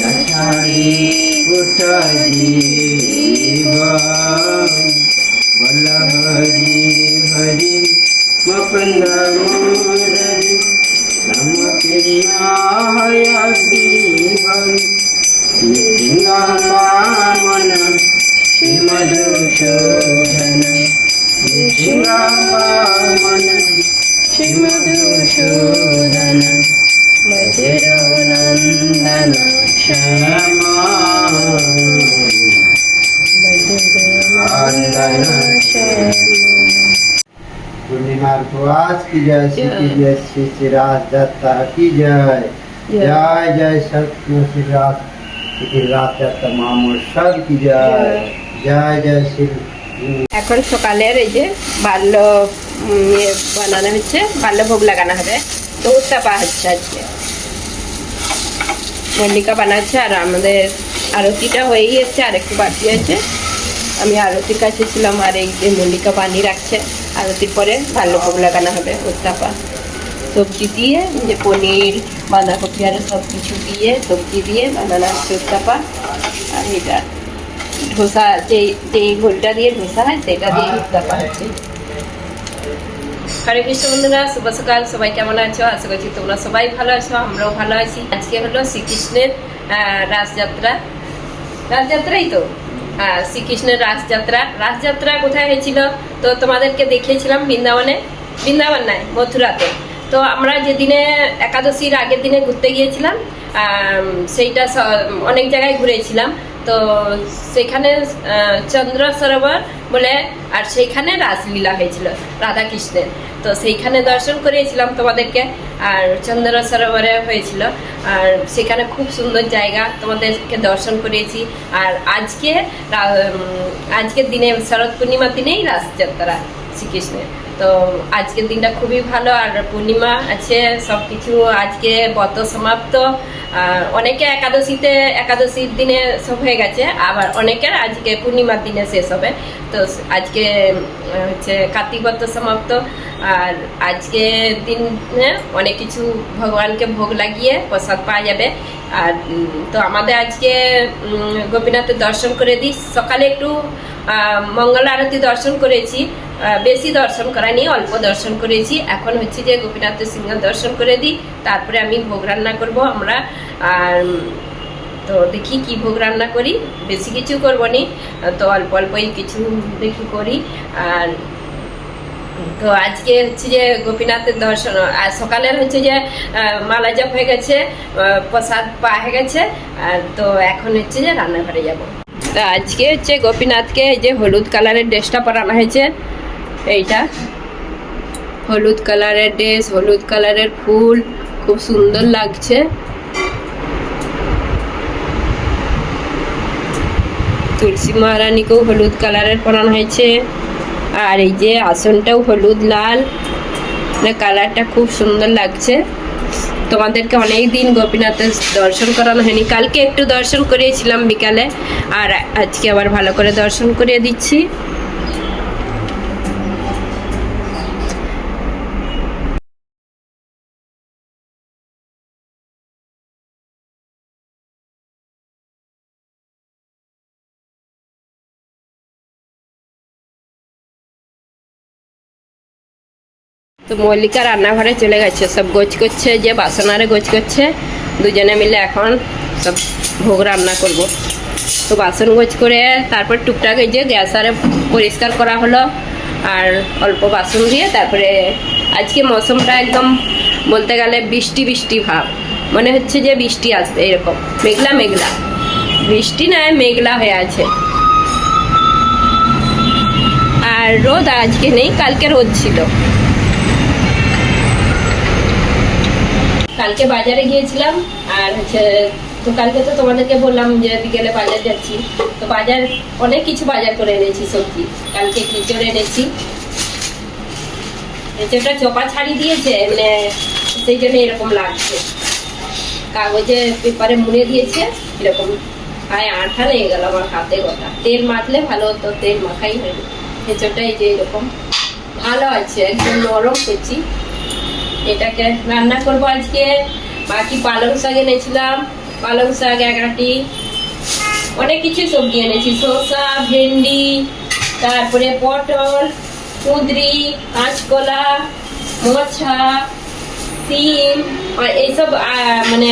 लठारी उठा जीवन वल्लभ हरि हरि मकंद मुरली नम पिनाय दीवन निसिंगामन श्रीमधुसूदन निसिंगामन श्रीमधुसूदन পূর্ণিমার প্রয়াস কি জয়? শ্রী জয়। শ্রী শ্রী রাজ দত্তা কি জয়? জয়। জয় সত্য শ্রী রাজ শ্রী রাজ দত্তা মহামোর সব কি জয়? জয়। জয় শ্রী এখন সকালের এই যে বাল্য ইয়ে বানানো হচ্ছে বাল্য ভোগ লাগানো হবে। তো উত্তাপা হচ্ছে আজকে। মল্লিকা বানাচ্ছে আর আমাদের আরতিটা হয়েই এসছে আর একটু বাকি আছে। আমি আরতির কাছে ছিলাম আর এই যে মল্লিকা বানিয়ে রাখছে। আরতির পরে বাল্য ভোগ লাগানো হবে উত্তাপা সবজি দিয়ে যে পনির, বাঁধাকপি আর সব কিছু দিয়ে, সবজি দিয়ে বানানো হচ্ছে উত্তাপা আর এটা ধোসা, যেই যেই ঘোলটা দিয়ে ধোসা হয়, সেটা দিয়ে উত্তাপা হচ্ছে। হরে কৃষ্ণ বন্ধুরা, শুভ সকাল। সবাই কেমন আছো? আশা করছি তোমরা সবাই ভালো আছো, আমরাও ভালো আছি। আজকে হলো শ্রীকৃষ্ণের রাসযাত্রা রাসযাত্রাই তো? হ্যাঁ শ্রীকৃষ্ণের রাসযাত্রা রাসযাত্রা কোথায় হয়েছিল? তো তোমাদেরকে দেখিয়েছিলাম বৃন্দাবনে। বৃন্দাবন নাই, মথুরাতে। তো আমরা যেদিনে একাদশীর আগের দিনে ঘুরতে গিয়েছিলাম সেইটা অনেক জায়গায় ঘুরেছিলাম। তো সেখানে চন্দ্র সরোবর বলে, আর সেইখানে রাসলীলা হয়েছিল রাধা কৃষ্ণের তো সেইখানে দর্শন করিয়েছিলাম তোমাদেরকে, আর চন্দ্র সরোবরে হয়েছিল। আর সেখানে খুব সুন্দর জায়গা তোমাদেরকে দর্শন করিয়েছি। আর আজকে আজকের দিনে, শরৎ পূর্ণিমার দিনেই রাসযাত্রা শ্রীকৃষ্ণের। তো আজকের দিনটা খুবই ভালো, আর পূর্ণিমা আছে সব কিছু আজকে বত সমাপ্ত। অনেকে একাদশীতে, একাদশীর দিনে সব হয়ে গেছে, আবার অনেকের আজকে পূর্ণিমার দিনে শেষ হবে। তো আজকে হচ্ছে কার্তিক ব্রত সমাপ্ত, আর আজকে দিনে অনেক কিছু ভগবানকে ভোগ লাগিয়ে প্রসাদ পাওয়া যাবে। আর তো আমাদের আজকে গোপীনাথের দর্শন করে দিই সকালে একটু মঙ্গল আরতি দর্শন করেছি। বেশি দর্শন করানি অল্প দর্শন করেছি। এখন হচ্ছে যে গোপীনাথের সিংহ দর্শন করে দিই। তারপরে আমি ভোগ রান্না করব আমরা। আর, তো দেখি কি ভোগ রান্না করি। বেশি কিছু করব নি, তো অল্প অল্পই কিছু দেখি করি। আর, তো আজকে হচ্ছে যে গোপীনাথের দর্শন, আর সকালের হচ্ছে যে মালা জপ হয়ে গেছে প্রসাদ পা হয়ে গেছে। আর তো এখন হচ্ছে যে রান্নাঘরে যাব। তো আজকে হচ্ছে গোপীনাথকে এই যে হলুদ কালারের ড্রেসটা পরানো হয়েছে। এইটা। হলুদ কালারের ড্রেস, হলুদ কালারের ফুল, খুব সুন্দর লাগছে। তুলসী মহারানীকেও হলুদ কালারের পরানো হয়েছে। আর এই যে আসনটাও হলুদ লাল। মানে কালারটা খুব সুন্দর লাগছে। তোমাদেরকে অনেক দিন গোপীনাথের দর্শন করানো হয়নি। কালকে একটু দর্শন করিয়েছিলাম বিকালে, আর আজকে আবার ভালো করে দর্শন করিয়ে দিচ্ছি। তো মল্লিকা রান্নাঘরে চলে গেছে। সব গোছ করছে, যে বাসনারে গোছ করছে, দুজনে মিলে এখন সব ভোগ রান্না করব। তো বাসন গোছ করে তারপর টুকটাক এই যে গ্যাস আরে পরিষ্কার করা হলো, আর অল্প বাসন দিয়ে তারপরে আজকে মৌসুমটা একদম বলতে গেলে বৃষ্টি বৃষ্টি ভাব। মনে হচ্ছে যে বৃষ্টি আসবে এরকম। মেঘলা মেঘলা। বৃষ্টি নয় মেঘলা হয়ে আছে। আর রোদ আজকে নেই, কালকে রোদ ছিল। কালকে বাজারে গিয়েছিলাম, আর হচ্ছে, তো কালকে তো তোমাদেরকে বললাম যে বিকেলে বাজার যাচ্ছি। তো বাজার, অনেক কিছু বাজার করে এনেছি সবজি। কালকে খিচুড়ি এনেছি। এঁচড়টা চোপা ছাড়ি দিয়েছে মানে সেই জন্য এরকম লাগছে। কাগজে পেপারে মুড়ে দিয়েছে, এরকম। আয় আঠা লেগে গেল আমার হাতে গোটা। তেল মাখলে ভালো হতো, তেল মাখাই হয়নি। এই যে এরকম। ভালো আছে একদম নরম করছি এটাকে রান্না করব আজকে। বাকি পালং শাক এনেছিলাম, পালং শাক এক আটি অনেক কিছু সবজি এনেছি। শসা, ভেন্ডি, তারপরে পটল, কুঁদরি, কাঁচকলা, মোছা, সিম এইসব মানে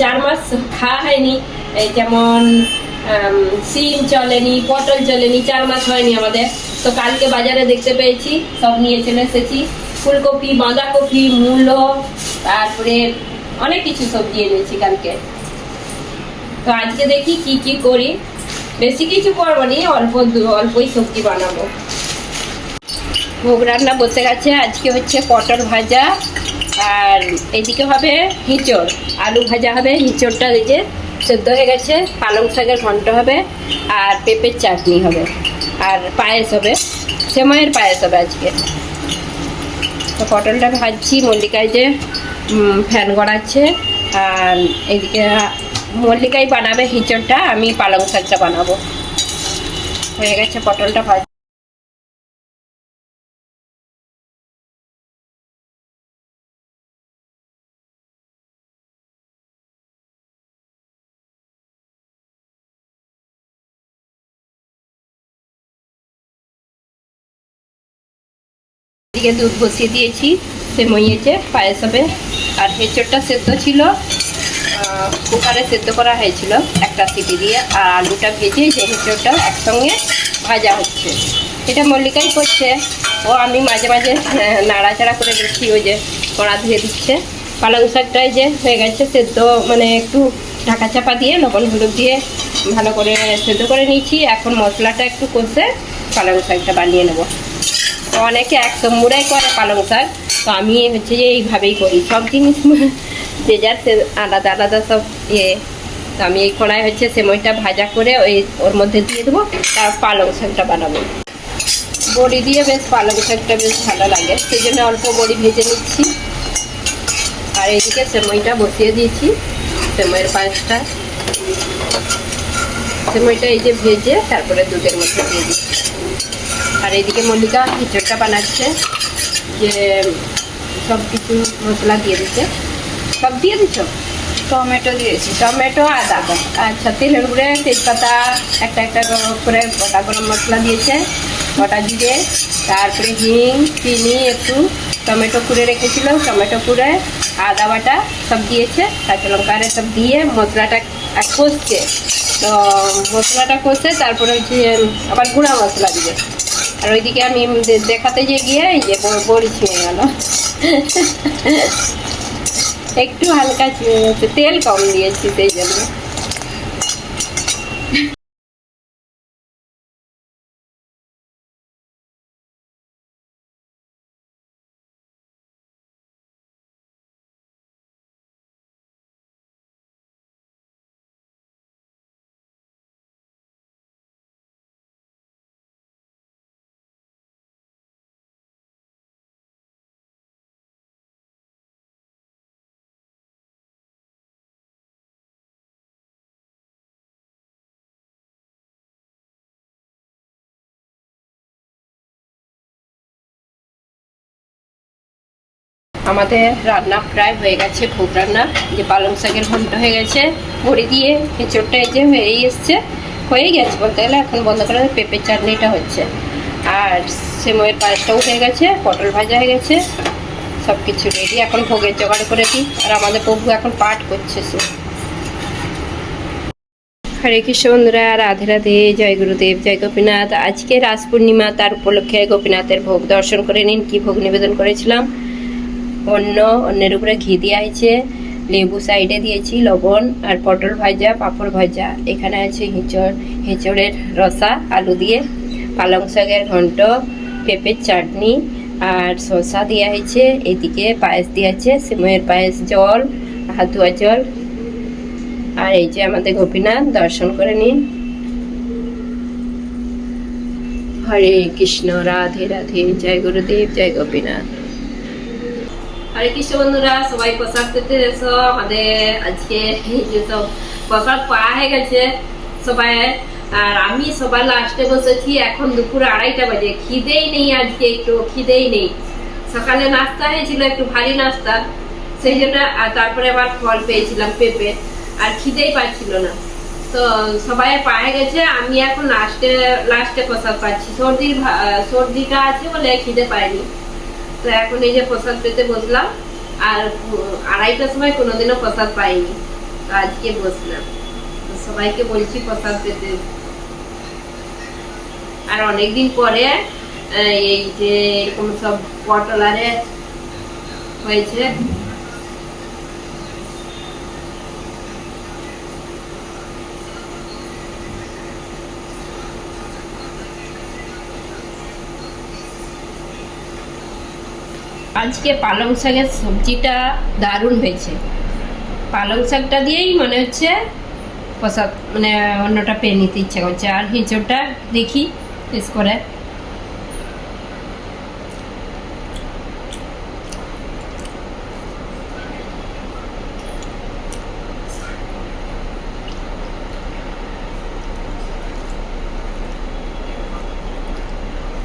চার মাস খাওয়া হয়নি। যেমন সিম চলেনি, পটল চলেনি, চার মাস হয়নি আমাদের। তো কালকে বাজারে দেখতে পেয়েছি, সব নিয়ে চলে এসেছি। ফুলকপি, বাঁধাকপি, মূলো, তারপরে অনেক কিছু সবজি এনেছি কালকে। তো আজকে দেখি কি কি করি। বেশি কিছু করব নি, অল্প অল্পই সবজি বানাবো। ভোগ রান্না বসে গেছে, আজকে হচ্ছে পটল ভাজা, আর এদিকে হবে হিঁচড়। আলু ভাজা হবে, হিঁচড়টা এই যে সেদ্ধ হয়ে গেছে, পালং শাকের ঘন্ট হবে, আর পেঁপের চাটনি হবে, আর পায়েস হবে, সেমাইয়ের পায়েস হবে আজকে। তো পটলটা ভাজছি, মল্লিকায় যে ফ্যান গড়াচ্ছে, আর এদিকে মল্লিকাই বানাবে হিঁচড়টা আমি পালং শাকটা বানাবো। হয়ে গেছে পটলটা ভাজ। এদিকে দুধ বসিয়ে দিয়েছি। সে মইয়েছে পায়েস হবে। আর হেঁচড়টা সেদ্ধ ছিল। কুকারে সেদ্ধ করা হয়েছিল একটা সিটি দিয়ে। আর আলুটা ভেজে যে হেঁচড়টা একসঙ্গে ভাজা হচ্ছে। এটা মল্লিকাই করছে। ও আমি মাঝে মাঝে নাড়াচাড়া করে দিচ্ছি ওই যে কড়া ধুয়ে দিচ্ছে। পালং শাকটাই যে হয়ে গেছে সেদ্ধ মানে একটু ঢাকা চাপা দিয়ে, লবণ হলুদ দিয়ে ভালো করে সেদ্ধ করে নিয়েছি। এখন মশলাটা একটু কষে পালং শাকটা বানিয়ে নেব। অনেকে একশো মুড়াই করে পালং শাক, তো আমি হচ্ছে যে এইভাবেই করি। সব জিনিস যে যার সে আলাদা আলাদা সব ইয়ে। তো আমি এই কড়াই হচ্ছে সেমইটা ভাজা করে ওই ওর মধ্যে দিয়ে দেবো, তার পালং শাকটা বানাবো। বড়ি দিয়ে বেশ পালং শাকটা বেশ ভালো লাগে সেই জন্য অল্প বড়ি ভেজে নিচ্ছি। আর এইদিকে সেমইটা বসিয়ে দিয়েছি, সেমইয়ের পায়েসটা। সেমইটা এই যে ভেজে তারপরে দুধের মধ্যে দিয়ে দিচ্ছি। আর এইদিকে মল্লিকা খিচুড়িটা বানাচ্ছে যে সব কিছু মশলা দিয়ে দিচ্ছে। সব দিয়ে দিচ্ছ টমেটো দিয়েছি। টমেটো আদা আচ্ছা তেলের উপরে তেজপাতা একটা একটা করে গোটা গরম মশলা দিয়েছে গোটা জিরে তারপরে হিং চিনি একটু টমেটো কুড়ে রেখেছিল টমেটো কুড়ে আদা বাটা সব দিয়েছে কাঁচা লঙ্কা সব দিয়ে মশলাটা আর কষছে। তো মশলাটা কষে তারপরে হচ্ছে আবার গুঁড়া মশলা দিবে। আর ওইদিকে আমি দেখাতে যে গিয়ে এই যে বড় ছিঁড়ে গেল। একটু হালকা তেল কম দিয়েছি সেই জন্য। আমাদের রান্না প্রায় হয়ে গেছে ভোগ রান্না। যে পালং শাকের ঘন্ট হয়ে গেছে বড়ি দিয়ে এঁচড়টা এই যে হয়েই এসছে। হয়েই গেছে বলতে গেলে, এখন বন্ধ করে পেঁপের চাটনিটা হচ্ছে। আর সেময়ের পায়েসটাও হয়ে গেছে, পটল ভাজা হয়ে গেছে সব কিছু রেডি এখন ভোগের জোগাড় করে দিই। আর আমাদের প্রভু এখন পাঠ করছে সে। হরে কৃষ্ণ বন্ধুরা, রাধে রাধে, জয় গুরুদেব, জয় গোপীনাথ। আজকে রাস পূর্ণিমা, তার উপলক্ষে গোপীনাথের ভোগ দর্শন করে নিন, কি ভোগ নিবেদন করেছিলাম? অন্য অন্যের উপরে ঘি দেওয়া হয়েছে, লেবু সাইডে দিয়েছি লবণ আর পটল ভাজা, পাঁপড় ভাজা। এখানে আছে হিঁচড়, হিঁচড়ের রসা, আলু দিয়ে, পালং শাকের ঘন্ট, পেঁপের চাটনি আর শসা দেওয়া হয়েছে। এদিকে পায়েস দেওয়া আছে সিময়ের পায়েস, জল, হাতুয়া জল। আর এই যে আমাদের গোপীনাথ, দর্শন করে নিন। হরে কৃষ্ণ, রাধে রাধে। জয় গুরুদেব, জয় গোপীনাথ। হরে কৃষ্ণ বন্ধুরা সবাই প্রসাদ পেতে এসো। আমাদের আজকে যেসব প্রসাদ পাওয়া হয়ে গেছে সবাই আর আমি সবার লাস্টে বসেছি এখন দুপুর আড়াইটা বাজে। খিদেই নেই আজকে একটু খিদেই নেই। সকালে নাস্তা হয়েছিল একটু ভারী নাস্তা। সেই জন্য আর তারপরে আবার ফল পেয়েছিলাম পেঁপে। আর খিদেই পাচ্ছিল না। তো সবাই পায়ে গেছে আমি এখন লাস্টে লাস্টে প্রসাদ পাচ্ছি। সর্দি ভা- আহ, সর্দিটা আছে বলে খিদে পাইনি। তো এখন এই যে প্রসাদ পেতে বসলাম, আর আড়াইটার সময় কোনোদিনও প্রসাদ পাইনি। তো আজকে বসলাম। সবাইকে বলছি প্রসাদ পেতে। আর অনেকদিন পরে এই যে এরকম সব পটলারে হয়েছে আজকে পালং শাকের সবজিটা দারুণ হয়েছে। পালং শাকটা দিয়েই মনে হচ্ছে প্রসাদ মানে অন্যটা পেয়ে নিতে ইচ্ছা করছে। আর হিঁচড়টা দেখি শেষ করে।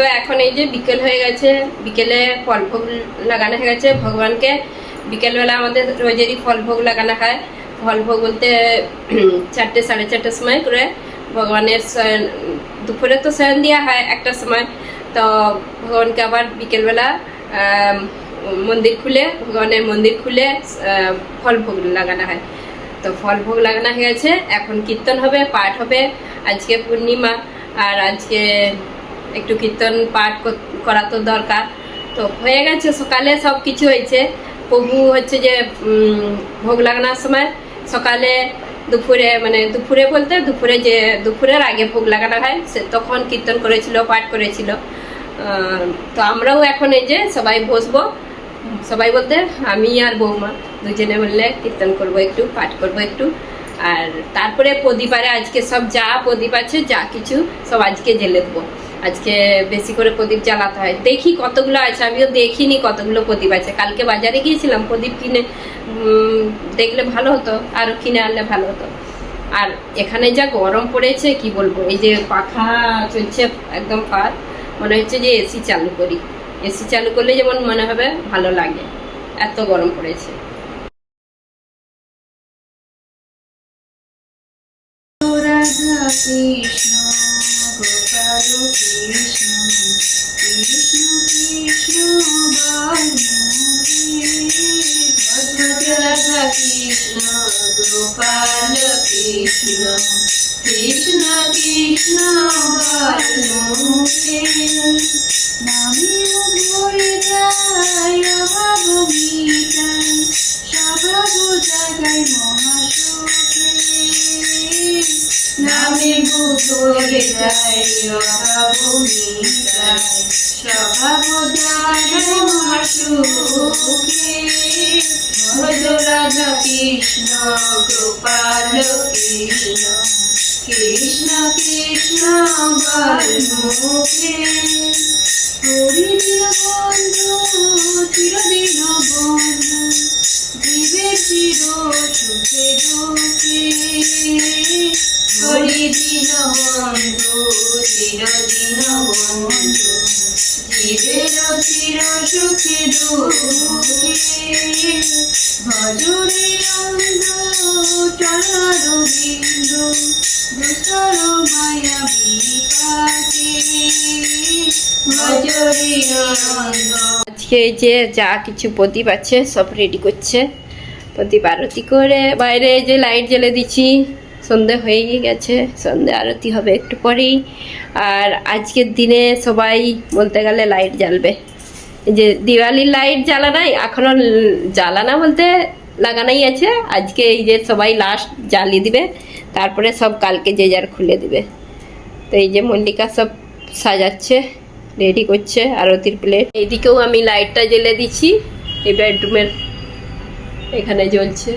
তো এখন এই যে বিকেল হয়ে গেছে, বিকেলে ফল ভোগ লাগানো হয়ে গেছে, ভগবানকে বিকেলবেলা আমাদের রোজেরই ফল ভোগ লাগানো হয়। ফল ভোগ বলতে চারটে, সাড়ে চারটের সময় করে ভগবানের দুপুরে তো শয়ন দেওয়া হয় একটার সময়। তো ভগবানকে আবার বিকেলবেলা মন্দির খুলে, ভগবানের মন্দির খুলে ফল ভোগ লাগানো হয়। তো ফল ভোগ লাগানো হয়ে গেছে, এখন কীর্তন হবে, পাঠ হবে, আজকে পূর্ণিমা, আর আজকে একটু কীর্তন পাঠ কর- তো দরকার। তো হয়ে গেছে, সকালে সব কিছু হয়েছে। প্রভু হচ্ছে যে ভোগ লাগানোর সময় সকালে দুপুরে মানে দুপুরে বলতে দুপুরে যে, দুপুরের আগে ভোগ লাগানো হয়, সে তখন কীর্তন করেছিল, পাঠ করেছিল। তো আমরাও এখন এই যে সবাই বসবো। সবাই বলতে আমি আর বৌমা দুজনে বললে কীর্তন করব একটু, পাঠ করব একটু। আর তারপরে প্রদীপ আরে আজকে সব যা প্রদীপ আছে, যা কিছু সব আজকে জেলে দেবো। আজকে বেশি করে প্রদীপ জ্বালাতে হয়। দেখি কতগুলো আছে, আমিও দেখিনি কতগুলো প্রদীপ আছে। কালকে বাজারে গিয়েছিলাম, প্রদীপ কিনে দেখলে ভালো হতো আরও কিনে আনলে ভালো হতো। আর এখানে যা গরম পড়েছে, কি বলব, এই যে পাখা চলছে একদম পার মনে হচ্ছে যে এসি চালু করি। এসি চালু করলে যেমন মনে হবে ভালো লাগে, এত গরম পড়েছে। কৃষ্ণ। গোপাল কৃষ্ণ কৃষ্ণ কৃষ্ণ বাল্মীকি নামে ভরে যায় অভাব মিটাই স্বভাব জাগায় মহাসুখে নামে ভরে যায় অভাব মিটাই স্বভাব জাগায় মহাসুখে ভজ রাধা কৃষ্ণ গোপাল কৃষ্ণ কৃষ্ণ কৃষ্ণ বাল্মুখে হরিদিন বন্ধু চিরদিন বন্ধু জীবে চির সুখে দুঃখে। হরিদিন বন্ধু চিরদিন বন্ধু। জীবের চির সুখে দুঃখে। অন্ধ বিন্দু। মায়া বিপাকে। অন্ধ। আজকে যে যা কিছু প্রদীপ আছে, সব রেডি করছে। প্রদীপ আরতি করে বাইরে যে লাইট জ্বেলে দিচ্ছি। সন্ধে হয়েই গেছে, সন্ধে আরতি হবে একটু পরেই। আর আজকের দিনে সবাই বলতে গেলে লাইট জ্বালবে। যে দিওয়ালির লাইট জ্বালানাই এখনও ল- জ্বালানা বলতে লাগানাই আছে। আজকে এই যে সবাই লাস্ট জ্বালিয়ে দিবে, তারপরে সব কালকে যে যার খুলে দিবে। তো এই যে মল্লিকা সব সাজাচ্ছে রেডি করছে আরতির প্লেট এইদিকেও আমি লাইটটা জ্বেলে দিচ্ছি, এই বেডরুমের এখানে জ্বলছে।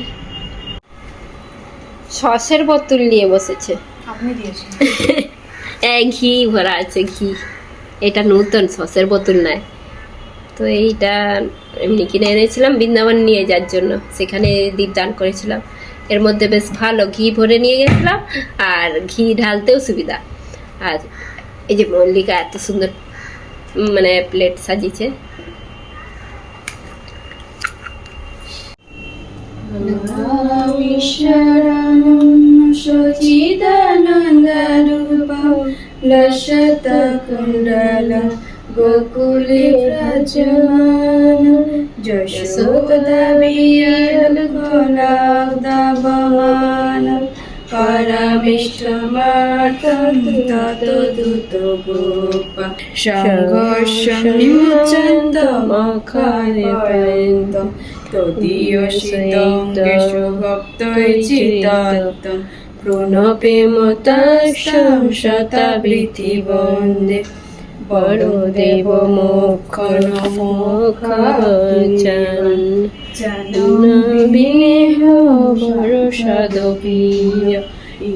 সসের বোতল নিয়ে বসেছে। আপনি দিয়েছেন। এই ঘি ভরা আছে ঘি। এটা নতুন সসের বোতল নয় তো এইটা এমনি কিনে এনেছিলাম বৃন্দাবন নিয়ে যাওয়ার জন্য। সেখানে দীপদান করেছিলাম। এর মধ্যে বেশ ভালো ঘি ভরে নিয়ে গেছিলাম আর ঘি ঢালতেও সুবিধা। আর এই যে মল্লিকা এত সুন্দর মানে প্লেট সাজিয়েছে। शरणं शुचिदनन्दरूपं लशतकुण्डलं गोकुले व्रजमान जशोदवीयघोलाब्दभवानम् পরমিষ্টমাতন্ততদুতগোপ সংঘর্ষং নিমুচন্ত মখরপয়ন্ত তদীয় শীতঙ্গে সুগপ্তৈ চিতাত্তম প্রণপে মত শতাবৃতি বন্দে। বড়দেব মোক্ষণ মোক্ষাচন বিনেহ বরষদপীয়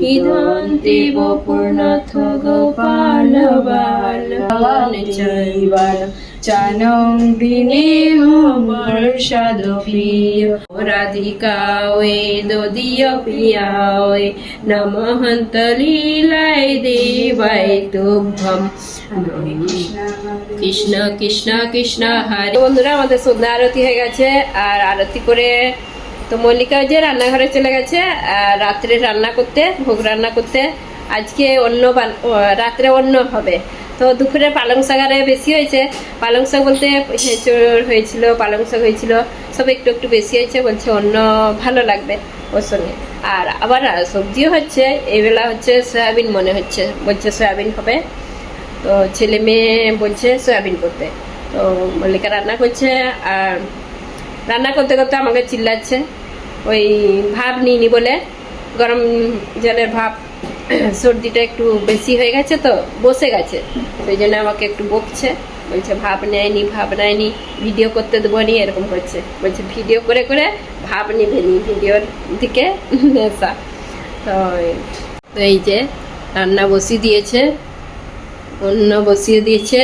ইদন্তি বপুর্ণাথ গোপাল বাল। চৈবাল। চানং বিনেহ বর্ষদপীয় রাধিকা ওয়ে দদীয় প্রিয়া ওয়ে নমহন্ত লীলায় দেবায় তুভ্যম। কৃষ্ণ কৃষ্ণ কৃষ্ণ। হরে। বন্ধুরা আমাদের সন্ধ্যা আরতি হয়ে গেছে আর আরতি করে তো মল্লিকা যে রান্নাঘরে চলে গেছে আর রাত্রে রান্না করতে ভোগ রান্না করতে আজকে অন্য রাত্রে অন্য হবে। তো দুপুরে পালং শাক আরে বেশি হয়েছে। পালং শাক বলতে হেঁচড় হয়েছিল, পালং শাক হয়েছিল, সব একটু একটু বেশি হয়েছে বলছে অন্য ভালো লাগবে ওর সঙ্গে। আর আবার সবজিও হচ্ছে এই বেলা হচ্ছে সয়াবিন মনে হচ্ছে, বলছে সয়াবিন হবে। তো ছেলে মেয়ে বলছে সয়াবিন করতে। তো মল্লিকা রান্না করছে, আর রান্না করতে করতে আমাকে চিল্লাচ্ছে, ওই ভাব নিইনি বলে, গরম জলের ভাব সর্দিটা একটু বেশি হয়ে গেছে তো বসে গেছে। সেই জন্য আমাকে একটু বকছে বলছে ভাব নেয়নি ভাব নেয়নি ভিডিও করতে দেবো নি এরকম করছে বলছে ভিডিও করে করে ভাব নিবে নি ভিডিওর দিকে নেশা। তো তো এই যে রান্না বসিয়ে দিয়েছে অন্য বসিয়ে দিয়েছে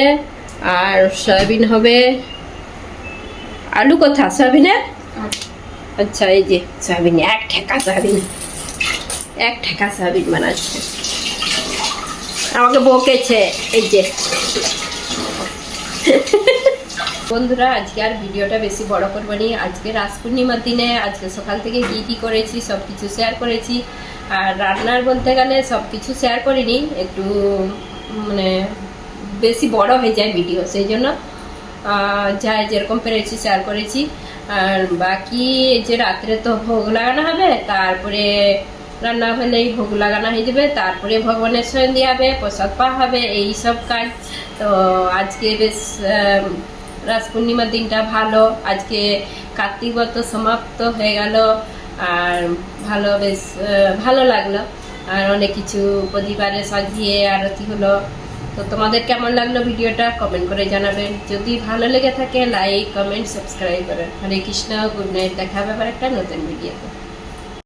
আর সয়াবিন হবে। আলু কোথা সয়াবিনের আচ্ছা এই যে সয়াবিন এক ঠেকা সয়াবিন। এক ঠেকা সয়াবিন বানাচ্ছে আমাকে বকেছে, এই যে। বন্ধুরা, আজকে আর ভিডিওটা বেশি বড় করব নি। আজকে রাস পূর্ণিমার দিনে, আজকে সকাল থেকে কি কি করেছি সব কিছু শেয়ার করেছি। আর রান্নার বলতে গেলে সব কিছু শেয়ার করিনি। একটু মানে বেশি বড় হয়ে যায় ভিডিও সেই জন্য যা যেরকম পেরেছি শেয়ার করেছি। আর বাকি যে রাত্রে তো ভোগ লাগানো হবে, তারপরে রান্না হলেই ভোগ লাগানো হয়ে যাবে। তারপরে ভগবানের দেওয়া হবে, প্রসাদ পাওয়া হবে, এই সব কাজ। তো আজকে বেশ রাস পূর্ণিমার দিনটা ভালো। আজকে কার্তিক ব্রত সমাপ্ত হয়ে গেল আর ভালো বেশ ভালো লাগল। আর অনেক কিছু প্রতিবারে সাজিয়ে আরতি হলো। তো তোমাদের কেমন লাগল ভিডিওটা কমেন্ট করে জানাবেন। যদি ভালো লেগে থাকে, লাইক, কমেন্ট, সাবস্ক্রাইব করেন হরে কৃষ্ণ, গুড নাইট। দেখা আবার একটা নতুন ভিডিওতে।